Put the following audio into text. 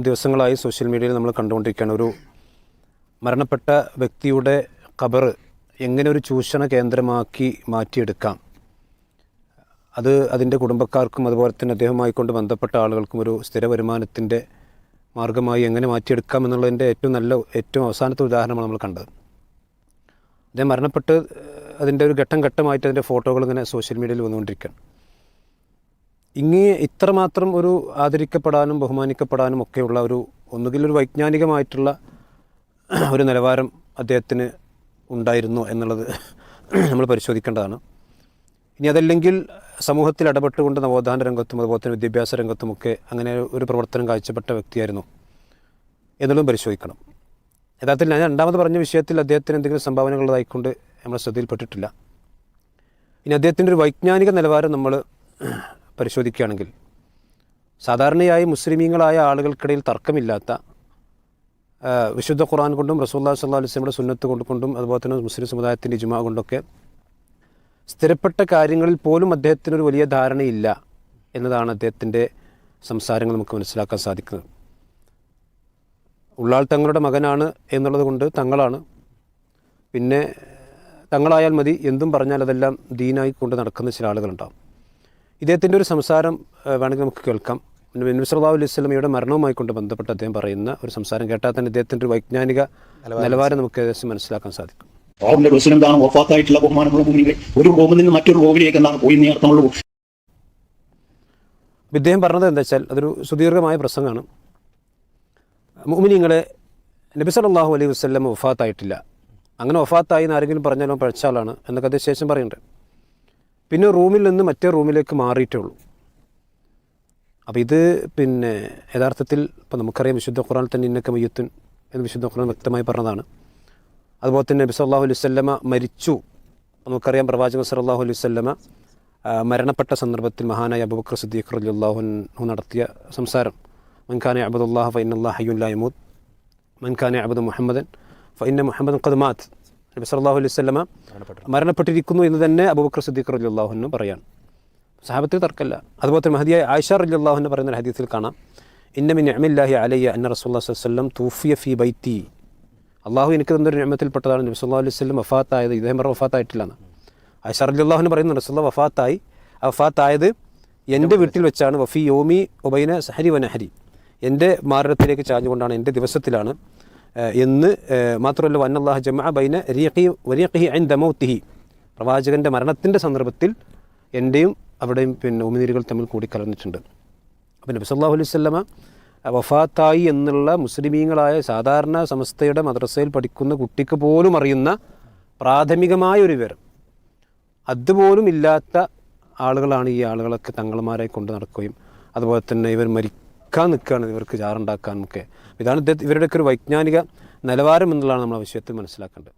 ദിവസങ്ങളായി സോഷ്യൽ മീഡിയയിൽ നമ്മൾ കണ്ടുകൊണ്ടിരിക്കുകയാണ്. ഒരു മരണപ്പെട്ട വ്യക്തിയുടെ ഖബർ എങ്ങനെ ഒരു ചൂഷണ കേന്ദ്രമാക്കി മാറ്റിയെടുക്കാം? അത് അതിന്റെ കുടുംബക്കാർക്കും അതുപോലെ തന്നെ അദ്ദേഹവുമായി കൊണ്ട് ബന്ധപ്പെട്ട ആളുകൾക്കും ഒരു സ്ഥിര വരുമാനത്തിന്റെ മാർഗമായി എങ്ങനെ മാറ്റിയെടുക്കാം എന്നുള്ളതിന്റെ ഏറ്റവും നല്ല ഏറ്റവും അവസാനത്തെ ഉദാഹരണമാണ് നമ്മൾ കണ്ടത്. അദ്ദേഹം മരണപ്പെട്ട് അതിന്റെ ഒരു ഘട്ടം ഘട്ടമായിട്ട് അതിന്റെ ഫോട്ടോകൾ ഇങ്ങനെ സോഷ്യൽ മീഡിയയിൽ വന്നുകൊണ്ടിരിക്കുകയാണ്. ഇങ്ങേ ഇത്രമാത്രം ഒരു ആദരിക്കപ്പെടാനും ബഹുമാനിക്കപ്പെടാനും ഒക്കെയുള്ള ഒരു ഒന്നുകിൽ ഒരു വൈജ്ഞാനികമായിട്ടുള്ള ഒരു നിലവാരം അദ്ദേഹത്തിന് ഉണ്ടായിരുന്നു എന്നുള്ളത് നമ്മൾ പരിശോധിക്കേണ്ടതാണ്. ഇനി അതല്ലെങ്കിൽ സമൂഹത്തിൽ ഇടപെട്ടുകൊണ്ട് നവോത്ഥാന രംഗത്തും അതുപോലെ തന്നെ വിദ്യാഭ്യാസ രംഗത്തുമൊക്കെ അങ്ങനെ ഒരു പ്രവർത്തനം കാഴ്ചപ്പെട്ട വ്യക്തിയായിരുന്നു എന്നുള്ളതും പരിശോധിക്കണം. യഥാർത്ഥത്തിൽ ഞാൻ രണ്ടാമത് പറഞ്ഞ വിഷയത്തിൽ അദ്ദേഹത്തിന് എന്തെങ്കിലും സംഭാവനകളായിക്കൊണ്ട് നമ്മൾ ശ്രദ്ധയിൽപ്പെട്ടിട്ടില്ല. ഇനി അദ്ദേഹത്തിന്റെ ഒരു വൈജ്ഞാനിക നിലവാരം നമ്മൾ പരിശോധിക്കുകയാണെങ്കിൽ സാധാരണയായി മുസ്ലിമീങ്ങളായ ആളുകൾക്കിടയിൽ തർക്കമില്ലാത്ത വിശുദ്ധ ഖുർആൻ കൊണ്ടും റസൂല്ലാ സല്ലാ അലുസ്ലമിയുടെ സുന്നത്ത് കൊണ്ട് കൊണ്ടും അതുപോലെ തന്നെ മുസ്ലിം സമുദായത്തിന്റെ ജുമാ കൊണ്ടൊക്കെ സ്ഥിരപ്പെട്ട കാര്യങ്ങളിൽ പോലും അദ്ദേഹത്തിനൊരു വലിയ ധാരണയില്ല എന്നതാണ് അദ്ദേഹത്തിന്റെ സംസാരങ്ങൾ നമുക്ക് മനസ്സിലാക്കാൻ സാധിക്കുന്നത്. ഉള്ളാൾ തങ്ങളുടെ മകനാണ് എന്നുള്ളത് കൊണ്ട് തങ്ങളാണ്. പിന്നെ തങ്ങളായാൽ മതി എന്തും പറഞ്ഞാൽ അതെല്ലാം ദീനായി കൊണ്ട് നടക്കുന്ന ചില ആളുകളുണ്ടാവും. ഇദ്ദേഹത്തിന്റെ ഒരു സംസാരം വേണമെങ്കിൽ നമുക്ക് കേൾക്കാം. നബി അലൈഹി വസല്ലമയുടെ മരണവുമായി കൊണ്ട് ബന്ധപ്പെട്ട് അദ്ദേഹം പറയുന്ന ഒരു സംസാരം കേട്ടാൽ തന്നെ ഇദ്ദേഹത്തിന്റെ ഒരു വൈജ്ഞാനിക നിലവാരം നമുക്ക് ഏകദേശം മനസ്സിലാക്കാൻ സാധിക്കും. റോമിന്റെ റസൂൽ എന്താണ് വഫാത്തായിട്ടുള്ള ബഹുമാനമുള്ള ഭൂമിയിലെ ഒരു റോമിൽ നിന്ന് മറ്റൊരു റോമിലേക്ക് എന്താണ് പോയി എന്നേ അർത്ഥമുള്ളൂ അപ്പോൾ ഇദ്ദേഹം പറഞ്ഞത് എന്താ വെച്ചാൽ അതൊരു സുദീർഘമായ പ്രസംഗമാണ്. മുഅ്മിനീങ്ങളെ നബി സല്ലല്ലാഹു അലൈഹി വസല്ലം വഫാത്തായിട്ടില്ല. അങ്ങനെ വഫാത്തായി എന്ന് ആരെങ്കിലും പറഞ്ഞാലോ പഴച്ചാലാണ് എന്നൊക്കെ അദ്ദേഹം ശേഷം പറയുന്നുണ്ട്. പിന്നെ റൂമിൽ നിന്ന് മറ്റേ റൂമിലേക്ക് മാറിയിട്ടേ ഉള്ളൂ. അപ്പോൾ ഇത് പിന്നെ യഥാർത്ഥത്തിൽ ഇപ്പോൾ നമുക്കറിയാം വിശുദ്ധ ഖുറാൻ തന്നെ ഇന്നക്ക മയ്യത്തുൻ എന്ന് വിശുദ്ധ ഖുറാൻ വ്യക്തമായി പറഞ്ഞതാണ്. അതുപോലെ തന്നെ നബി സല്ലല്ലാഹു അലൈഹി വസല്ലമ മരിച്ചു. നമുക്കറിയാം പ്രവാചകൻ സല്ലല്ലാഹു അലൈഹി വസല്ലമ മരണപ്പെട്ട സന്ദർഭത്തിൽ മഹാനായ അബൂബക്കർ സിദ്ദീഖ് റളിയല്ലാഹു അൻഹു നടത്തിയ സംസാരം. മൻഖാനെ അബുദുല്ലാഹ് ഫൈൻ ഹയ്യുൻ ഹയ്യുല്ലാ യമൂദ് മൻഖാനെ അബുദ് മുഹമ്മദൻ ഫൈൻ മുഹമ്മദൻ ഖദ്മാത്ത് നബി സല്ലാഹു അലൈഹി സ്വലമ മരണപ്പെട്ടിരിക്കുന്നു എന്ന് തന്നെ അബൂബക്കർ സിദ്ദീഖ് റളിയല്ലാഹു അൻഹു പറയാണ്. സഹാബത്തിൽ തർക്കമല്ല അതുപോലെ തന്നെ മഹദിയായ ആയിഷ റളിയല്ലാഹു അള്ളാഹുനെ പറയുന്ന ഹദീസിൽ കാണാം. ഇന്ന മിൻ നിഅമില്ലാഹി അലയ്യ അന്ന വസല്ലം തൂഫിയ ഫി ബൈത്തി. അള്ളാഹു എനിക്ക് തന്നൊരു നിയമത്തിൽപ്പെട്ടതാണ് നബി സല്ലാ അലൈഹി വസല്ലം വഫാത്തായത്. ഇദ്ദേഹം പറഞ്ഞ വഫാത്തായിട്ടില്ലെന്ന്. ആയിഷ റളിയല്ലാഹു അള്ളാഹുനെ പറയുന്നു റസൂലുള്ള വഫാത്തായി. ആ വഫാത്തായത് എന്റെ വീട്ടിൽ വെച്ചാണ്. വഫി യോമി ഒബൈന സഹരി വനഹരി എന്റെ മാരണത്തിലേക്ക് ചാഞ്ഞുകൊണ്ടാണ് എന്റെ ദിവസത്തിലാണ് എന്ന് മാത്രമല്ല വന്നല്ലാഹ് ജമഅ ബൈന റീഖി വരീഖി അൻ ദമൗത്തിഹി പ്രവാചകന്റെ മരണത്തിന്റെ സന്ദർഭത്തിൽ എന്റെയും അവിടെയും പിന്നെ ഉമിനീരുകൾ തമ്മിൽ കൂടിക്കലർന്നിട്ടുണ്ട്. അപ്പം നബി സല്ലല്ലാഹു അലൈഹി വസല്ലമ വഫാത്തായി എന്നുള്ള മുസ്ലിമീങ്ങളായ സാധാരണ സമസ്തയുടെ മദ്രസയിൽ പഠിക്കുന്ന കുട്ടിക്ക് പോലും അറിയുന്ന പ്രാഥമികമായ ഒരു വിവരം. അതുപോലും ഇല്ലാത്ത ആളുകളാണ് ഈ ആളുകളൊക്കെ തങ്ങളുമാരായി കൊണ്ട് നടക്കുകയും അതുപോലെ തന്നെ ഇവർ മരിക്കാൻ നിൽക്കുകയാണ് ഇവർക്ക് ചാറുണ്ടാക്കാനൊക്കെ ഇതാണ് ഇവരുടെയൊക്കെ ഒരു വൈജ്ഞാനിക നിലവാരം എന്നുള്ളതാണ് നമ്മൾ വിഷയത്തിൽ മനസ്സിലാക്കേണ്ടത്.